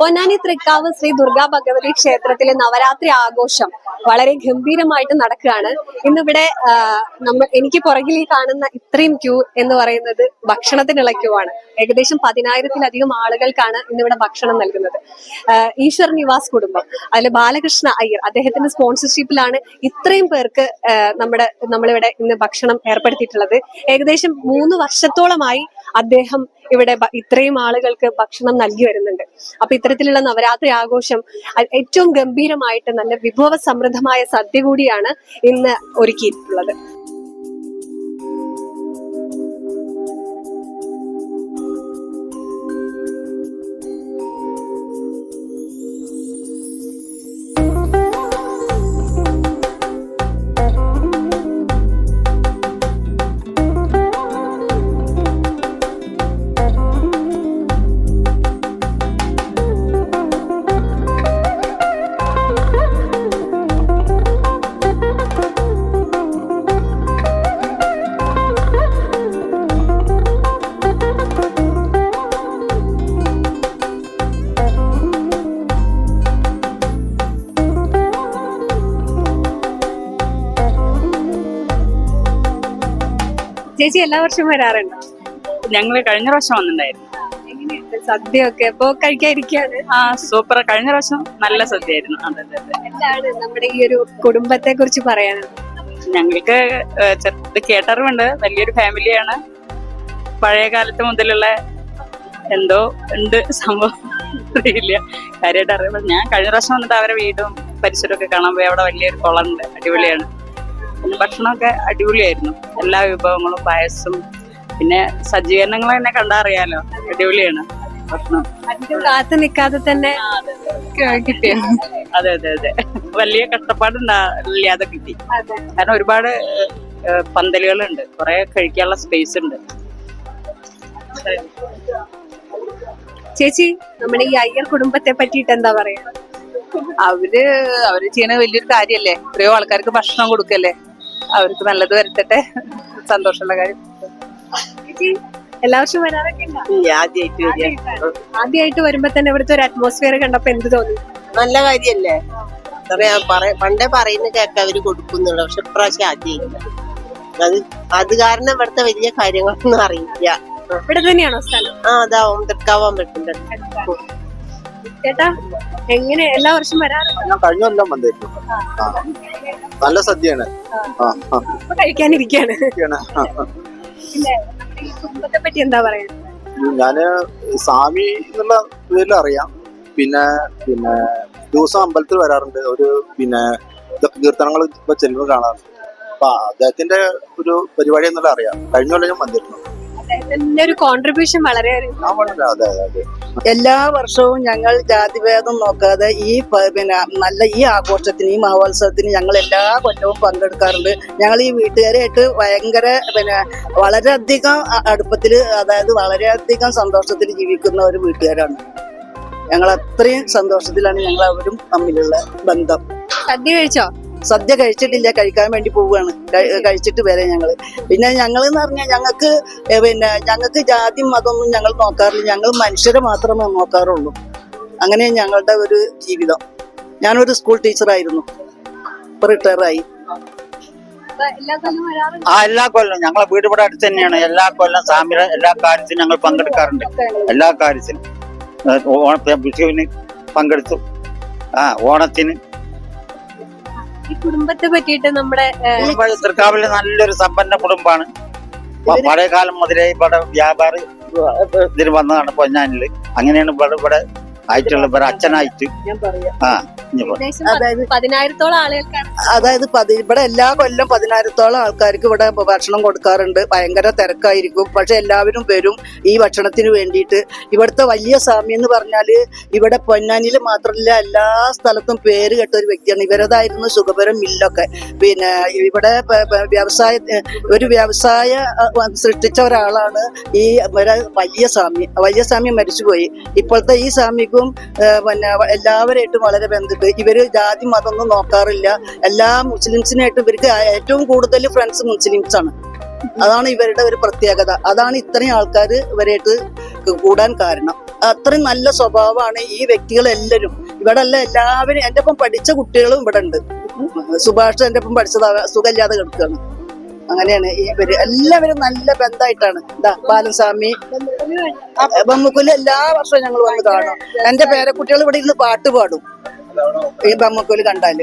പൊന്നാനി തൃക്കാവ് ശ്രീ ദുർഗാ ഭഗവതി ക്ഷേത്രത്തിലെ നവരാത്രി ആഘോഷം വളരെ ഗംഭീരമായിട്ട് നടക്കുകയാണ്. ഇന്നിവിടെ നമ്മൾ എനിക്ക് പുറകിൽ കാണുന്ന ഇത്രയും ക്യൂ എന്ന് പറയുന്നത് ഭക്ഷണത്തിനുള്ള ക്യൂ ആണ് ഏകദേശം പതിനായിരത്തിലധികം ആളുകൾക്കാണ് ഇന്നിവിടെ ഭക്ഷണം നൽകുന്നത്. ഈശ്വർ നിവാസ് കുടുംബം അതിൽ ബാലകൃഷ്ണ അയ്യർ അദ്ദേഹത്തിന്റെ സ്പോൺസർഷിപ്പിലാണ് ഇത്രയും പേർക്ക് നമ്മുടെ നമ്മളിവിടെ ഇന്ന് ഭക്ഷണം ഏർപ്പെടുത്തിയിട്ടുള്ളത്. ഏകദേശം മൂന്ന് വർഷത്തോളമായി അദ്ദേഹം ഇവിടെ ഇത്രയും ആളുകൾക്ക് ഭക്ഷണം നൽകി വരുന്നുണ്ട്. അപ്പൊ ഇത്തരത്തിലുള്ള നവരാത്രി ആഘോഷം ഏറ്റവും ഗംഭീരമായിട്ട് നല്ല വിഭവ സമൃദ്ധമായ സദ്യ കൂടിയാണ് ഇന്ന് ഒരുക്കിയിട്ടുള്ളത്. ചേച്ചി എല്ലാ വർഷവും വരാറുണ്ടോ? ഞങ്ങൾ കഴിഞ്ഞ പ്രാവശ്യം വന്നിട്ടുണ്ടായിരുന്നു. എങ്ങനെയുണ്ട് ഒക്കെ അപ്പൊ കഴിക്കാതിരിക്കാതെ ആ സൂപ്പർ കഴിഞ്ഞ പ്രാവശ്യം നല്ല സദ്യ ആയിരുന്നു അതെ അതെ. എന്താണ് നമ്മുടെ ഈ ഒരു കുടുംബത്തെ കുറിച്ച് പറയാനുള്ളത്? ഞങ്ങൾക്ക് ചെറുത് കേട്ടറിവുണ്ട്. വലിയൊരു ഫാമിലിയാണ്. പഴയ കാലത്ത് മുതലുള്ള എന്തോ ഉണ്ട് സംഭവം. അറിയില്ല. കാര്യമായിട്ട് അറിയില്ല. ഞാൻ കഴിഞ്ഞ പ്രാവശ്യം വന്നിട്ട് അവരെ വീടും പരിസരമൊക്കെ കാണാൻ പോയി. അവിടെ വലിയൊരു കുളമുണ്ട്. അടിപൊളിയാണ്. പിന്നെ ഭക്ഷണമൊക്കെ അടിപൊളിയായിരുന്നു. എല്ലാ വിഭവങ്ങളും പായസം പിന്നെ സജ്ജീകരണങ്ങൾ തന്നെ കണ്ടാ അറിയാലോ. അടിപൊളിയാണ്. ഭക്ഷണം. അധികം കാത്തു നിൽക്കാതെ തന്നെ കിട്ടിയ? അതെ അതെ അതെ. വലിയ കഷ്ടപ്പാടുണ്ടാവില്ലാതെ കിട്ടി. കാരണം ഒരുപാട് പന്തലുകളുണ്ട്. കുറെ കഴിക്കാനുള്ള സ്പേസ് ഉണ്ട്. ചേച്ചി നമ്മുടെ ഈ അയ്യർ കുടുംബത്തെ പറ്റിയിട്ട് എന്താ പറയാ? അവർ അവർ ചെയ്യണ വലിയൊരു കാര്യല്ലേ? എത്രയോ ആൾക്കാർക്ക് ഭക്ഷണം കൊടുക്കല്ലേ? അവർക്ക് നല്ലത് വരുത്തട്ടെ. സന്തോഷമുള്ള കാര്യം. എല്ലാ വർഷവും വരാറൊക്കെ? ആദ്യമായിട്ട് വരുമ്പോ തന്നെ ഇവിടുത്തെ ഒരു അറ്റ്മോസ്ഫിയർ കണ്ടപ്പോ എന്ത് തോന്നി? നല്ല കാര്യല്ലേ? പണ്ടേ പറയുന്ന കേക്ക് അവർ കൊടുക്കുന്നുള്ളു. പക്ഷെ ഇപ്രാവശ്യം ആദ്യമില്ല അത് അത് കാരണം ഇവിടുത്തെ വലിയ കാര്യങ്ങളൊന്നും അറിയില്ല. ഇവിടെ തന്നെയാണോ സ്ഥലം? ആ അതാവും തൃക്കാവാൻ പറ്റുന്നുണ്ട് ചേട്ടാ എങ്ങനെ എല്ലാ വർഷം വരാറുണ്ടോ? ഞാൻ കഴിഞ്ഞ കൊല്ലം വന്നിരുന്നു. ആ. നല്ല സദ്യയാണ്. ആ. ആ, ഇപ്പൊ കഴിക്കാനിരിക്കാണ്. സദ്യയാണ്. ആ, ആ. ഇല്ലേ? നമ്മുടെ ഈ കുടുംബത്തെ പറ്റി എന്താ പറയാ? ഞാൻ സ്വാമി എന്നുള്ള ഇതിൽ അറിയാം. പിന്നെ പിന്നെ ദിവസം അമ്പലത്തിൽ വരാറുണ്ട്. ഒരു പിന്നെ ഇതൊക്കെ കീർത്തനങ്ങൾ ഇപ്പൊ ചെല്ലുമ്പോൾ കാണാറുണ്ട്. അപ്പൊ അദ്ദേഹത്തിന്റെ ഒരു പരിപാടി എന്നുള്ള അറിയാം. കഴിഞ്ഞ കൊല്ലം ഞാൻ വന്നിരുന്നു. അദ്ദേഹത്തിന്റെ ഒരു കോൺട്രിബ്യൂഷൻ വളരെ ആ വളരെ അതെ അതെ അതെ. എല്ലാ വർഷവും ഞങ്ങൾ ജാതിഭേദം നോക്കാതെ ഈ പിന്നെ നല്ല ഈ ആഘോഷത്തിന് ഈ മഹോത്സവത്തിന് ഞങ്ങൾ എല്ലാ കൊല്ലവും പങ്കെടുക്കാറുണ്ട്. ഞങ്ങൾ ഈ വീട്ടുകാരായിട്ട് ഭയങ്കര പിന്നെ വളരെയധികം അടുപ്പത്തിൽ അതായത് വളരെയധികം സന്തോഷത്തിൽ ജീവിക്കുന്ന ഒരു വീട്ടുകാരാണ്. ഞങ്ങൾ അത്രയും സന്തോഷത്തിലാണ് ഞങ്ങൾ അവരും തമ്മിലുള്ള ബന്ധം. സദ്യ കഴിച്ചോ? സദ്യ കഴിച്ചിട്ടില്ല കഴിക്കാൻ വേണ്ടി പോവുകയാണ്. കഴിച്ചിട്ട് വരെ ഞങ്ങൾ പിന്നെ ഞങ്ങൾ എന്ന് പറഞ്ഞാൽ ഞങ്ങൾക്ക് പിന്നെ ഞങ്ങൾക്ക് ജാതി മതമൊന്നും ഞങ്ങൾ നോക്കാറില്ല. ഞങ്ങൾ മനുഷ്യരെ മാത്രമേ നോക്കാറുള്ളൂ. അങ്ങനെ ഞങ്ങളുടെ ഒരു ജീവിതം. ഞാനൊരു സ്കൂൾ ടീച്ചറായിരുന്നു ഇപ്പൊ റിട്ടയറായി ആ എല്ലാ കൊല്ലം ഞങ്ങളെ വീട് ഇവിടെ അടുത്ത് തന്നെയാണ്. എല്ലാ കൊല്ലം സാമ്യ എല്ലാ കാര്യത്തിനും ഞങ്ങൾ പങ്കെടുക്കാറുണ്ട്. എല്ലാ കാര്യത്തിനും ഓണത്തിന് ഓണ വിഷുവിന് പങ്കെടുത്തു. ആ ഓണത്തിന് ഈ കുടുംബത്തെ പറ്റിയിട്ട് നമ്മുടെ തൃക്കാവിലെ നല്ലൊരു സമ്പന്ന കുടുംബമാണ്. പഴയ കാലം മുതലേ ഇവിടെ വ്യാപാരി ഇതിന് വന്നതാണ് പൊന്നാനിൽ. അങ്ങനെയാണ് ഇവിടെ ഇവിടെ ആയിട്ടുള്ള ഇവരെ അച്ഛനായിട്ട്. ആ. ഇനി പറ. ഏകദേശം പത്ത് അതായത് പതിനായിരത്തോളം ആളുകൾക്കാണ് അതായത് പതി ഇവിടെ എല്ലാ കൊല്ലം പതിനായിരത്തോളം ആൾക്കാർക്ക് ഇവിടെ ഭക്ഷണം കൊടുക്കാറുണ്ട്. ഭയങ്കര തിരക്കായിരിക്കും. പക്ഷെ എല്ലാവരും വരും ഈ ഭക്ഷണത്തിന് വേണ്ടിയിട്ട്. ഇവിടുത്തെ വലിയ സ്വാമി എന്ന് പറഞ്ഞാൽ ഇവിടെ പൊന്നാനിയിൽ മാത്രമല്ല എല്ലാ സ്ഥലത്തും പേര് കേട്ട ഒരു വ്യക്തിയാണ്. ഇവരതായിരുന്നു സുഖപരം മില്ലൊക്കെ. പിന്നെ ഇവിടെ വ്യവസായ ഒരു വ്യവസായ സൃഷ്ടിച്ച ഒരാളാണ് ഈ വലിയ സ്വാമി. വലിയ സ്വാമി മരിച്ചുപോയി. ഇപ്പോഴത്തെ ഈ സ്വാമിക്കും പിന്നെ എല്ലാവരായിട്ടും വളരെ ബന്ധുണ്ട് ഇവർ ജാതി മതമൊന്നും നോക്കാറില്ല. എല്ലാ മുസ്ലിംസിനായിട്ടും ഇവർക്ക് ഏറ്റവും കൂടുതൽ ഫ്രണ്ട്സ് മുസ്ലിംസ് ആണ്. അതാണ് ഇവരുടെ ഒരു പ്രത്യേകത. അതാണ് ഇത്രയും ആൾക്കാർ ഇവരായിട്ട് കൂടാൻ കാരണം. അത്രയും നല്ല സ്വഭാവമാണ് ഈ വ്യക്തികളെല്ലാവരും. ഇവിടെ അല്ല എല്ലാവരും എന്റെ ഒപ്പം പഠിച്ച കുട്ടികളും ഇവിടെ ഉണ്ട്. സുഭാഷ് എന്റെ ഒപ്പം പഠിച്ചത് സുഖമില്ലാതെ കിടക്കുകയാണ്. അങ്ങനെയാണ് ഈ ഇവർ. എല്ലാവരും നല്ല ബന്ധമായിട്ടാണ്. ഇതാ ബാലസ്വാമി ബമ്മക്കുൽ എല്ലാ വർഷവും ഞങ്ങൾ വന്ന് കാണും. എന്റെ പേരക്കുട്ടികൾ ഇവിടെ ഇരുന്ന് പാട്ട് പാടും. ഈ ബമ്മക്കുൽ കണ്ടാൽ.